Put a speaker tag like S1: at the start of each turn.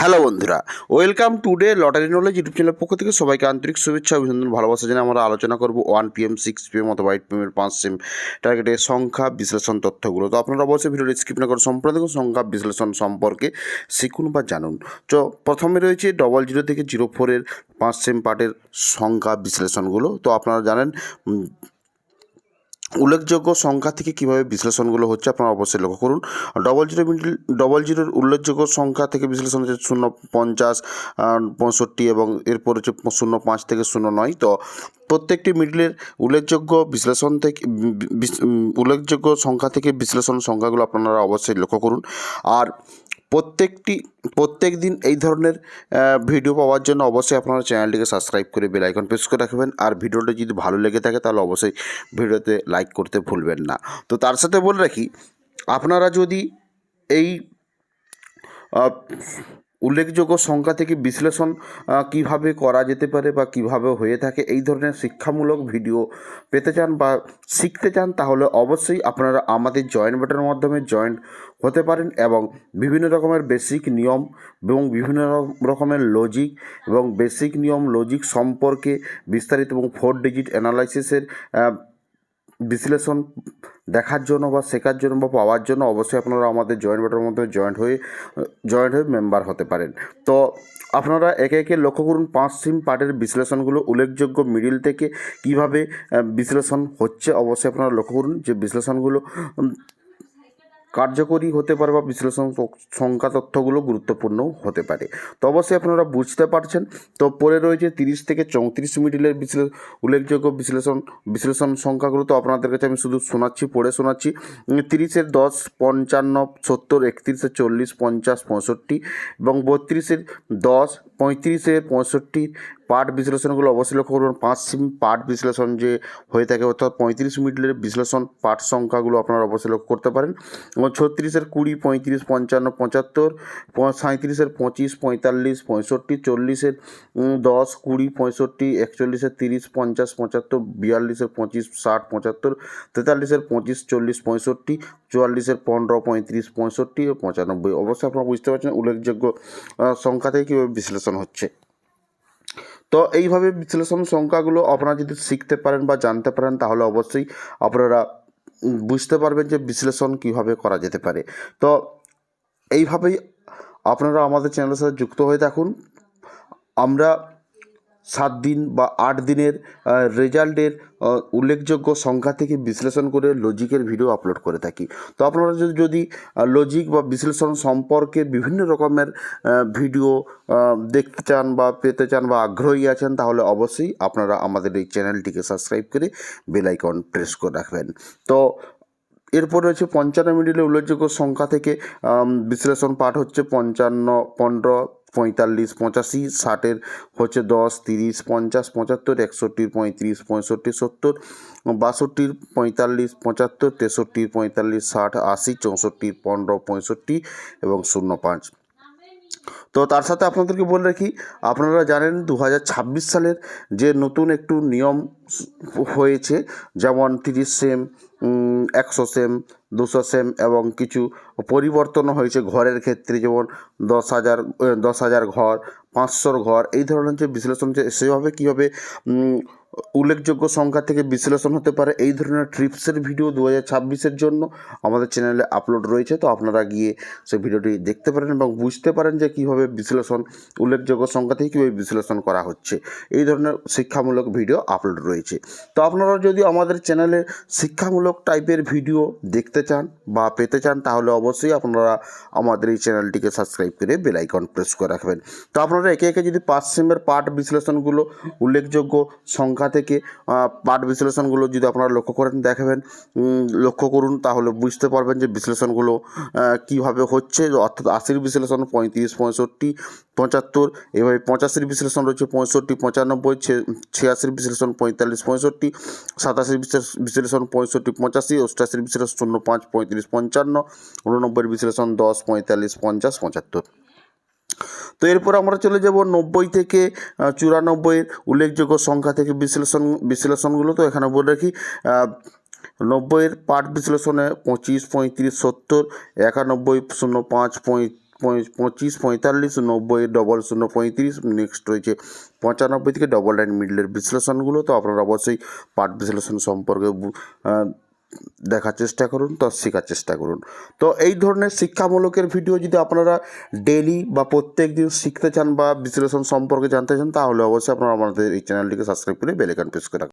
S1: Hello বন্ধুরা, welcome to dear lottery knowledge YouTube চ্যানেলের পক্ষ থেকে সবাইকে আন্তরিক শুভেচ্ছা, অভিনন্দন, ভালোবাসা জানিয়ে আমরা আলোচনা করব ওয়ান পিএম সিক্স পিএম অথবা এইট পিএমের পাঁচ সিম টার্গেটের সংখ্যা বিশ্লেষণ তথ্যগুলো। তো আপনারা অবশ্যই ভিডিওটি স্কিপ না করে সম্পূর্ণ দেখুন, সংখ্যা বিশ্লেষণ সম্পর্কে শিখুন বা জানুন। তো প্রথমে রয়েছে ডবল জিরো থেকে জিরো ফোরের পাঁচ সিম পার্টের সংখ্যা বিশ্লেষণগুলো। তো আপনারা জানেন উল্লেখযোগ্য সংখ্যা থেকে কীভাবে বিশ্লেষণগুলো হচ্ছে আপনারা অবশ্যই লক্ষ্য করুন। ডবল জিরো মিডল ডবল জিরোর উল্লেখযোগ্য সংখ্যা থেকে বিশ্লেষণ হচ্ছে শূন্য পঞ্চাশ পঁয়ষট্টি এবং এরপর হচ্ছে শূন্য পাঁচ থেকে শূন্য নয়। তো প্রত্যেকটি মিডলের উল্লেখযোগ্য বিশ্লেষণ থেকে উল্লেখযোগ্য সংখ্যা থেকে বিশ্লেষণ সংখ্যাগুলো আপনারা অবশ্যই লক্ষ্য করুন। আর প্রত্যেকটি, প্রত্যেক দিন এই ধরনের ভিডিও পাওয়ার জন্য অবশ্যই আপনারা চ্যানেলটিকে সাবস্ক্রাইব করে বেল আইকন প্রেস করে রাখবেন। আর ভিডিওটা যদি ভালো লেগে থাকে, তাহলে অবশ্যই ভিডিওতে লাইক করতে ভুলবেন না। তো তার সাথে বলে রাখি, আপনারা যদি এই উল্লেখযোগ্য সংখ্যা থেকে বিশ্লেষণ কীভাবে করা যেতে পারে বা কীভাবে হয়ে থাকে এই ধরনের শিক্ষামূলক ভিডিও পেতে চান বা শিখতে চান তাহলে অবশ্যই আপনারা আমাদের জয়েন বাটনের মাধ্যমে জয়েন হতে পারেন এবং বিভিন্ন রকমের বেসিক নিয়ম এবং বিভিন্ন রকম- রকমের লজিক এবং বেসিক নিয়ম লজিক সম্পর্কে বিস্তারিত এবং ফোর ডিজিট অ্যানালাইসিসের বিশ্লেষণ দেখার জন্য বা শেখার জন্য বা পাওয়ার জন্য অবশ্যই আপনারা আমাদের জয়েন্ট বাটার মধ্যে জয়েন্ট হয়ে জয়েন্ট হয়ে মেম্বার হতে পারেন। তো আপনারা একে একে লক্ষ্য করুন, পাঁচ সিম পার্টের বিশ্লেষণগুলো উল্লেখযোগ্য মিডিল থেকে কীভাবে বিশ্লেষণ হচ্ছে অবশ্যই আপনারা লক্ষ্য করুন যে বিশ্লেষণগুলো কার্যকরী হতে পারে বা বিশ্লেষণ সংখ্যা তথ্যগুলো গুরুত্বপূর্ণ হতে পারে। তো অবশ্যই আপনারা বুঝতে পারছেন। তো পরে রয়েছে তিরিশ থেকে চৌত্রিশ মিডিলের বিশ্লে উল্লেখযোগ্য বিশ্লেষণ বিশ্লেষণ সংখ্যাগুলো তো আপনাদের কাছে আমি শুধু শোনাচ্ছি, পড়ে শোনাচ্ছি। তিরিশের দশ, পঞ্চান্ন, সত্তর একত্রিশের চল্লিশ, পঞ্চাশ, পঁয়ষট্টি এবং বত্রিশের দশ পঁয়ত্রিশের পঁয়ষট্টি পার্ট বিশ্লেষণগুলো অবশ্যই লক্ষ্য করবেন। পাঁচ সিম পার্ট বিশ্লেষণ যে হয়ে থাকে, অর্থাৎ পঁয়ত্রিশ মিডিলের বিশ্লেষণ পার্ট সংখ্যাগুলো আপনারা অবশ্যই লক্ষ্য করতে পারেন। এবং ছত্রিশের কুড়ি, পঁয়ত্রিশ, পঞ্চান্ন, পঁচাত্তর সাঁত্রিশের পঁচিশ, পঁয়তাল্লিশ, পঁয়ষট্টি, চল্লিশের দশ, কুড়ি, পঁয়ষট্টি, একচল্লিশের তিরিশ, পঞ্চাশ, পঁচাত্তর, বিয়াল্লিশের পঁচিশ, ষাট, পঁচাত্তর, তেতাল্লিশের পঁচিশ, চল্লিশ, পঁয়ষট্টি, চুয়াল্লিশের পনেরো, পঁয়ত্রিশ, পঁয়ষট্টি ও পঁচানব্বই। অবশ্যই আপনারা বুঝতে পারছেন উল্লেখযোগ্য সংখ্যা থেকে কীভাবে বিশ্লেষণ হচ্ছে। তো এইভাবে বিশ্লেষণ সংখ্যাগুলো আপনারা যদি শিখতে পারেন বা জানতে পারেন, তাহলে অবশ্যই আপনারা বুঝতে পারবেন যে বিশ্লেষণ কীভাবে করা যেতে পারে। তো এইভাবেই আপনারা আমাদের চ্যানেলের সাথে যুক্ত হয়ে থাকুন। আমরা সাত দিন বা আট দিনের রেজাল্টের উল্লেখযোগ্য সংখ্যা থেকে বিশ্লেষণ করে লজিকের ভিডিও আপলোড করে থাকি। তো আপনারা যদি যদি লজিক বা বিশ্লেষণ সম্পর্কে বিভিন্ন রকমের ভিডিও দেখতে চান বা পেতে চান বা আগ্রহী আছেন, তাহলে অবশ্যই আপনারা আমাদের এই চ্যানেলটিকে সাবস্ক্রাইব করে বেলাইকন প্রেস করে রাখবেন। তো এরপর রয়েছে পঞ্চান্ন মিডিলের উল্লেখযোগ্য সংখ্যা থেকে বিশ্লেষণ পাঠ হচ্ছে পঞ্চান্ন, পনেরো, পঁয়তাল্লিশ, পঁচাশি, ষাটের হচ্ছে দশ, তিরিশ, পঞ্চাশ, পঁচাত্তর একষট্টির পঁয়ত্রিশ, পঁয়ষট্টি, সত্তর বাষট্টির পঁয়তাল্লিশ, পঁচাত্তর তেষট্টির পঁয়তাল্লিশ, ষাট, আশি চৌষট্টির পনেরো, পঁয়ষট্টি এবং শূন্য পাঁচ। তো তার সাথে আপনাদেরকে বলে রাখি, আপনারা জানেন দু হাজার ছাব্বিশ সালের যে নতুন একটু নিয়ম হয়েছে, যেমন তিরিশ সেম একশো সেম, দুশো সেম এবং কিছু পরিবর্তনও হয়েছে ঘরের ক্ষেত্রে, যেমন দশ হাজার দশ হাজার ঘর, পাঁচশোর ঘর, এই ধরনের যে বিশ্লেষণ যে সেভাবে কীভাবে উল্লেখযোগ্য সংখ্যা থেকে বিশ্লেষণ হতে পারে এই ধরনের ট্রিপসের ভিডিও দু হাজার জন্য আমাদের চ্যানেলে আপলোড রয়েছে। তো আপনারা গিয়ে সেই ভিডিওটি দেখতে পারেন এবং বুঝতে পারেন যে কীভাবে বিশ্লেষণ, উল্লেখযোগ্য সংখ্যা থেকে কীভাবে বিশ্লেষণ করা হচ্ছে। এই ধরনের শিক্ষামূলক ভিডিও আপলোড রয়েছে। তো আপনারা যদি আমাদের চ্যানেলে শিক্ষামূলক টাইপের ভিডিও দেখতে চান বা পেতে চান, তাহলে অবশ্যই আপনারা আমাদের এই চ্যানেলটিকে সাবস্ক্রাইব করে বেল আইকন প্রেস করে রাখবেন। তো আপনারা একে একে যদি পাঁচ সিমের পার্ট বিশ্লেষণগুলো, উল্লেখযোগ্য সংখ্যা থেকে পাঠ বিশ্লেষণগুলো যদি আপনারা লক্ষ্য করেন, দেখাবেন লক্ষ্য করুন, তাহলে বুঝতে পারবেন যে বিশ্লেষণগুলো কীভাবে হচ্ছে। অর্থাৎ আশির বিশ্লেষণ পঁয়ত্রিশ, পঁয়ষট্টি, পঁচাত্তর এভাবে পঁচাশির বিশ্লেষণ রয়েছে পঁয়ষট্টি, পঁচানব্বই ছিয়াশির বিশ্লেষণ পঁয়তাল্লিশ, পঁয়ষট্টি, সাতাশির বিশ্লেষ- বিশ্লেষণ পঁয়ষট্টি, পঁচাশি, অষ্টাশির বিশ্লেষণ শূন্য পাঁচ, পঁয়ত্রিশ, পঞ্চান্ন উননব্বইয়ের বিশ্লেষণ দশ, পঁয়তাল্লিশ, পঞ্চাশ, পঁচাত্তর। তো এরপর আমরা চলে যাব নব্বই থেকে চুরানব্বইয়ের উল্লেখযোগ্য সংখ্যা থেকে বিশ্লেষণ, বিশ্লেষণগুলো। তো এখানে বলে রাখি নব্বইয়ের পাঠ বিশ্লেষণে পঁচিশ, পঁয়ত্রিশ, সত্তর, একানব্বই, শূন্য, পাঁচ পঁচিশ, পঁয়তাল্লিশ, নব্বই, ডবল শূন্য, পঁয়ত্রিশ, নেক্সট রয়েছে পঁচানব্বই থেকে ডবল লাইন মিডলের বিশ্লেষণগুলো। তো আপনারা অবশ্যই পাঠ বিশ্লেষণ সম্পর্কে দেখার চেষ্টা করুন, তো শেখার চেষ্টা করুন। তো এই ধরনের শিক্ষামূলকের ভিডিও যদি আপনারা ডেলি বা প্রত্যেক দিন শিখতে চান বা বিশ্লেষণ সম্পর্কে জানতে চান, তাহলে অবশ্যই আপনারা আমাদের এই চ্যানেলটিকে সাবস্ক্রাইব করে বেলেকান প্রেস করে